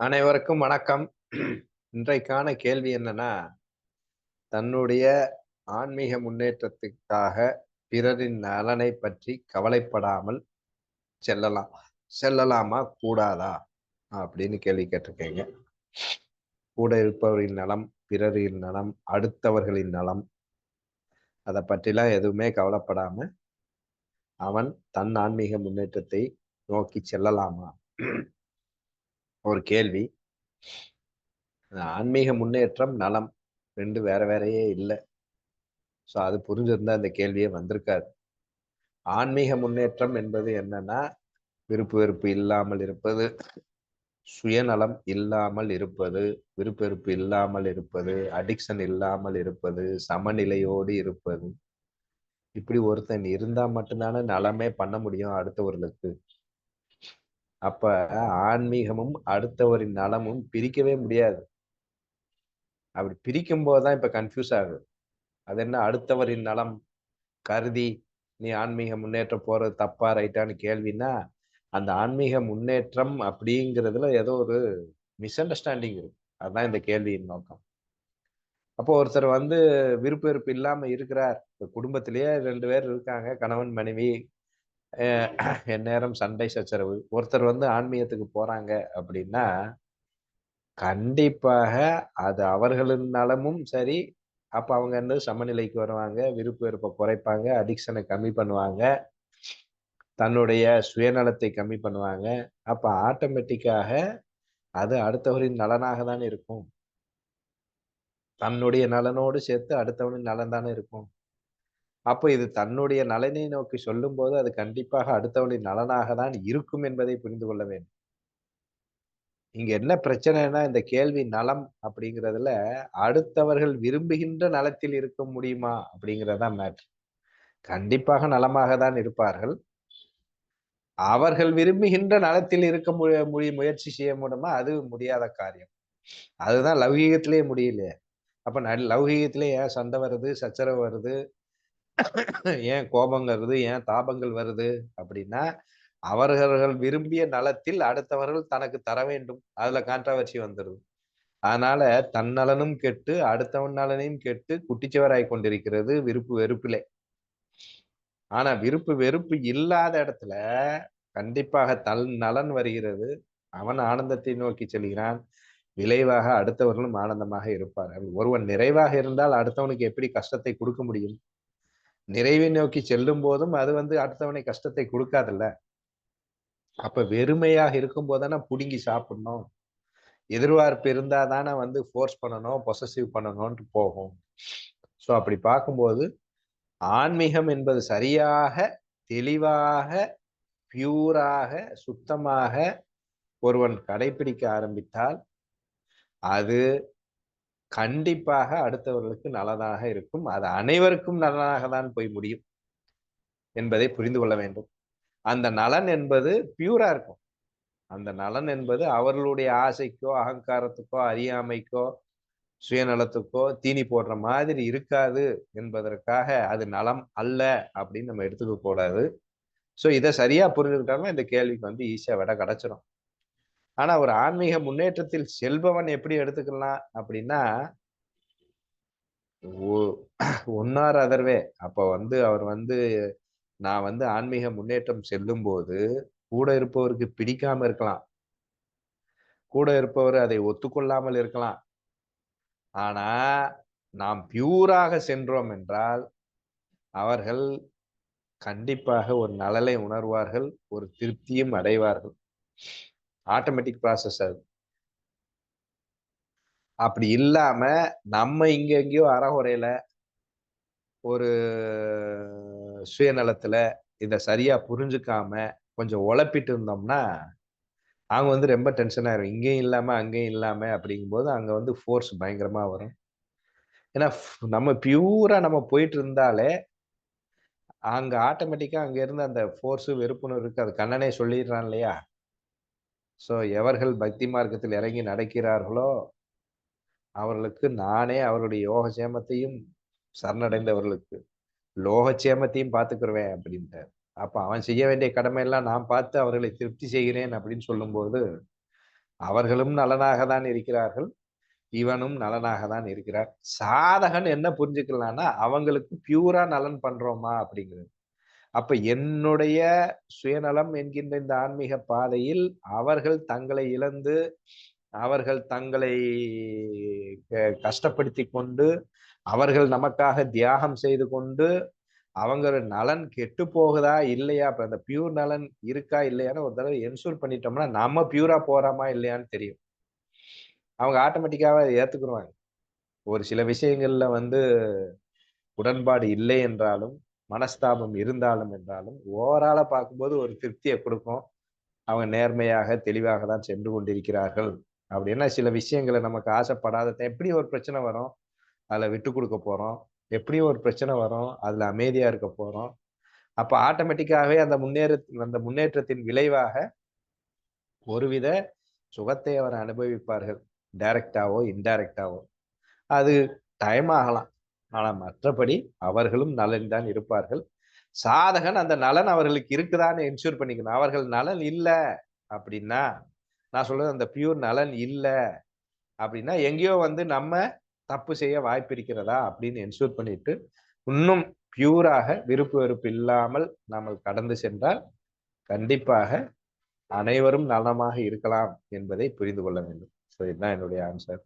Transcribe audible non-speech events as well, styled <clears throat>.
அனைவருக்கும் வணக்கம். இன்றைக்கான கேள்வி என்னன்னா தன்னுடைய ஆன்மீக முன்னேற்றத்துக்காக பிறரின் நலனை பற்றி கவலைப்படாமல் செல்லலாம். செல்லலாமா? கூடாதா? அப்படின்னு கேள்வி கேட்டிருக்கீங்க. கூட இருப்பவரின் நலம் பிறரின் நலம் அடுத்தவர்களின் நலம் அதை பற்றிலாம் எதுவுமே கவலைப்படாம அவன் தன் ஆன்மீக முன்னேற்றத்தை நோக்கி செல்லலாமா? ஒரு கேள்வி. ஆன்மீக முன்னேற்றம் நலம் ரெண்டு வேற வேறையே இல்லை. ஸோ அது புரிஞ்சிருந்தா அந்த கேள்வியே வந்திருக்காது. ஆன்மீக முன்னேற்றம் என்பது என்னன்னா விருப்பு வெறுப்பு இல்லாமல் இருப்பது சுயநலம் இல்லாமல் இருப்பது விருப்பு வெறுப்பு இல்லாமல் இருப்பது அடிக்ஷன் இல்லாமல் இருப்பது சமநிலையோடு இருப்பது. இப்படி ஒருத்தன் இருந்தா மட்டும்தானே நலமே பண்ண முடியும் அடுத்தவர்களுக்கு அப்ப ஆன்மீகமும் அடுத்தவரின் நலமும் பிரிக்கவே முடியாது. அப்படி பிரிக்கும் போதுதான் இப்ப கன்ஃபியூஸ் ஆகுது. அது என்ன அடுத்தவரின் நலம்? கருதி நீ ஆன்மீக முன்னேற்றம் போறது தப்பா ரைட்டான்னு கேள்வின்னா அந்த ஆன்மீக முன்னேற்றம் அப்படிங்கிறதுல ஏதோ ஒரு மிஸ் அண்டர்ஸ்டாண்டிங் இருக்கு. அதுதான் இந்த கேள்வியின் நோக்கம். அப்போ ஒருத்தர் வந்து விருப்ப வெறுப்பு இல்லாம இருக்கிறார். இப்ப குடும்பத்திலேயே ரெண்டு பேர் இருக்காங்க கணவன் மனைவி. <clears throat> எந்நேரம் சண்டை சச்சரவு. ஒருத்தர் வந்து ஆன்மீகத்துக்கு போறாங்க அப்படின்னா கண்டிப்பாக அது அவர்களின் நலமும் சரி. அப்ப அவங்க வந்து சமநிலைக்கு வருவாங்க விருப்ப வெறுப்பை குறைப்பாங்க அடிக்ஷனை கம்மி பண்ணுவாங்க. தன்னுடைய சுயநலத்தை கம்மி பண்ணுவாங்க. அப்ப ஆட்டோமேட்டிக்காக அது அடுத்தவரின் நலனாக தானே இருக்கும். தன்னுடைய நலனோடு சேர்த்து அடுத்தவனின் நலன் தானே இருக்கும். அப்போ இது தன்னுடைய நலனை நோக்கி சொல்லும் போது அது கண்டிப்பாக அடுத்தவனின் நலனாக தான் இருக்கும் என்பதை புரிந்து கொள்ள வேண்டும். இங்க என்ன பிரச்சனைனா இந்த கேள்வி நலம் அப்படிங்கிறதுல அடுத்தவர்கள் விரும்புகின்ற நலத்தில் இருக்க முடியுமா அப்படிங்கிறதான் மேட்ரு கண்டிப்பாக நலமாக தான் இருப்பார்கள். அவர்கள் விரும்புகின்ற நலத்தில் இருக்க முடிய முயற்சி செய்ய முடியுமா? அது முடியாத காரியம். அதுதான் லௌகீகத்திலேயே முடியலையே. அப்ப லௌகீகத்திலே ஏன் சண்டை வருது சச்சரவு வருது? ஏன் கோபங்கிறது ஏன் தாபங்கள் வருது? அப்படின்னா அவர்கள் விரும்பிய நலத்தில் அடுத்தவர்கள் தனக்கு தர வேண்டும். அதுல கான்ட்ரவர்சி வந்துடுது அதனால தன் நலனும் கெட்டு அடுத்தவன் நலனையும் கெட்டு குட்டிச்சவராய் கொண்டிருக்கிறது விருப்பு வெறுப்பிலே. ஆனா விருப்பு வெறுப்பு இல்லாத இடத்துல கண்டிப்பாக தன் நலன் வருகிறது. அவன் ஆனந்தத்தை நோக்கி செல்கிறான். விளைவாக அடுத்தவர்களும் ஆனந்தமாக இருப்பார்கள். ஒருவன் நிறைவாக இருந்தால் அடுத்தவனுக்கு எப்படி கஷ்டத்தை கொடுக்க முடியும்? நிறைவை நோக்கி செல்லும் போதும் அது வந்து அடுத்தவனை கஷ்டத்தை கொடுக்காதுல்ல. அப்ப வெறுமையாக இருக்கும் போதானே புடுங்கி சாப்பிடணும். எதிர்பார்ப்பு இருந்தா தானே வந்து ஃபோர்ஸ் பண்ணணும் பொசசிவ் பண்ணணும்ட்டு போகும். ஸோ அப்படி பார்க்கும்போது ஆன்மீகம் என்பது சரியாக தெளிவாக பியூராக சுத்தமாக ஒருவன் கடைபிடிக்க ஆரம்பித்தால் அது கண்டிப்பாக அடுத்தவர்களுக்கு நல்லதாக இருக்கும். அது அனைவருக்கும் நலனாக தான் போய் முடியும் என்பதை புரிந்து கொள்ள வேண்டும். அந்த நலன் என்பது பியூரா இருக்கும். அந்த நலன் என்பது அவர்களுடைய ஆசைக்கோ அகங்காரத்துக்கோ அறியாமைக்கோ சுயநலத்துக்கோ தீனி போடுற மாதிரி இருக்காது என்பதற்காக அது நலம் அல்ல அப்படின்னு நம்ம எடுத்துக்க கூடாது. ஸோ இதை சரியா புரிஞ்சுக்கிட்டாலும் இந்த கேள்விக்கு வந்து ஈஸியா விட கிடைச்சிடும் ஆனா ஒரு ஆன்மீக முன்னேற்றத்தில் செல்பவன் எப்படி எடுத்துக்கலாம் அப்படின்னா ஒன்னார் அதர்வே. அப்ப வந்து அவர் வந்து நான் வந்து ஆன்மீக முன்னேற்றம் செல்லும் போது கூட இருப்பவருக்கு பிடிக்காம இருக்கலாம். கூட இருப்பவர் அதை ஒத்துக்கொள்ளாமல் இருக்கலாம். ஆனா நாம் பியூராக சென்றோம் என்றால் அவர்கள் கண்டிப்பாக ஒரு நலலை உணர்வார்கள் ஒரு திருப்தியும் அடைவார்கள். ஆட்டோமேட்டிக் ப்ராசஸ் அது அப்படி இல்லாம நம்ம இங்க எங்கேயோ அறகுறையில ஒரு சுயநலத்துல இதை சரியா புரிஞ்சுக்காம கொஞ்சம் உழப்பிட்டு இருந்தோம்னா அவங்க வந்து ரொம்ப டென்ஷன் ஆயிரும் இங்கேயும் இல்லாம அங்கேயும் இல்லாம அப்படிங்கும்போது அங்க வந்து ஃபோர்ஸ் பயங்கரமா வரும். ஏன்னா நம்ம பியூரா நம்ம போயிட்டு இருந்தாலே அங்க ஆட்டோமேட்டிக்கா அங்க இருந்து அந்த ஃபோர்ஸு வெறுப்புணர்வு இருக்கு அது கண்ணனே சொல்லிடுறான் இல்லையா? ஸோ எவர்கள் பக்தி மார்க்கத்தில் இறங்கி நடக்கிறார்களோ அவர்களுக்கு நானே அவருடைய யோகசேமத்தையும் சரணடைந்தவர்களுக்கு லோகச்சேமத்தையும் பார்த்துக்கிறவேன் அப்படின்ட்டார். அப்போ அவன் செய்ய வேண்டிய கடமையெல்லாம் நான் பார்த்து அவர்களை திருப்தி செய்கிறேன் அப்படின்னு சொல்லும்போது அவர்களும் நலனாக தான் இருக்கிறார்கள் இவனும் நலனாக தான் இருக்கிறார். சாதகன் என்ன புரிஞ்சுக்கலாம்னா அவங்களுக்கு பியூரா நலன் பண்றோமா அப்படிங்கிறது. அப்ப என்னுடைய சுயநலம் என்கின்ற இந்த ஆன்மீக பாதையில் அவர்கள் தங்களை இழந்து அவர்கள் தங்களை கஷ்டப்படுத்தி கொண்டு அவர்கள் நமக்காக தியாகம் செய்து கொண்டு அவங்க நலன் கெட்டு போகுதா இல்லையா? அப்ப அந்த பியூர் நலன் இருக்கா இல்லையான்னு ஒரு தடவை என்ஷூர் பண்ணிட்டோம்னா நம்ம பியூரா போறாமா இல்லையான்னு தெரியும். அவங்க ஆட்டோமேட்டிக்காவே அதை ஏத்துக்குருவாங்க. ஒரு சில விஷயங்கள்ல வந்து உடன்பாடு இல்லை என்றாலும் மனஸ்தாபம் இருந்தாலும் என்றாலும் ஓவரால பார்க்கும்போது ஒரு திருப்தியை கொடுக்கும். அவங்க நேர்மையாக தெளிவாக தான் சென்று கொண்டிருக்கிறார்கள். அப்படின்னா சில விஷயங்களை நமக்கு ஆசைப்படாத எப்படி ஒரு பிரச்சனை வரும் அதில் விட்டு கொடுக்க போகிறோம் எப்படி ஒரு பிரச்சனை வரும் அதில் அமைதியாக இருக்க போகிறோம் அப்போ ஆட்டோமேட்டிக்காகவே அந்த முன்னேற அந்த முன்னேற்றத்தின் விளைவாக ஒருவித சுகத்தை அவர் அனுபவிப்பார்கள். டைரக்டாவோ இன்டைரக்டாவோ. அது டைம் ஆகலாம். ஆனால் மற்றபடி அவர்களும் நலன் தான் இருப்பார்கள். சாதகன் அந்த நலன் அவர்களுக்கு இருக்குதான்னு என்ஷூர் பண்ணிக்கணும். அவர்கள் நலன் இல்லை அப்படின்னா நான் சொல்றது அந்த பியூர் நலன் இல்லை அப்படின்னா எங்கேயோ வந்து நம்ம தப்பு செய்ய வாய்ப்பு இருக்கிறதா அப்படின்னு என்ஷூர் பண்ணிட்டு இன்னும் பியூராக விருப்பு வெறுப்பு இல்லாமல் நாம் கடந்து சென்றால் கண்டிப்பாக அனைவரும் நலமாக இருக்கலாம் என்பதை புரிந்து கொள்ள வேண்டும். ஸோ இதுதான் என்னுடைய ஆன்சர்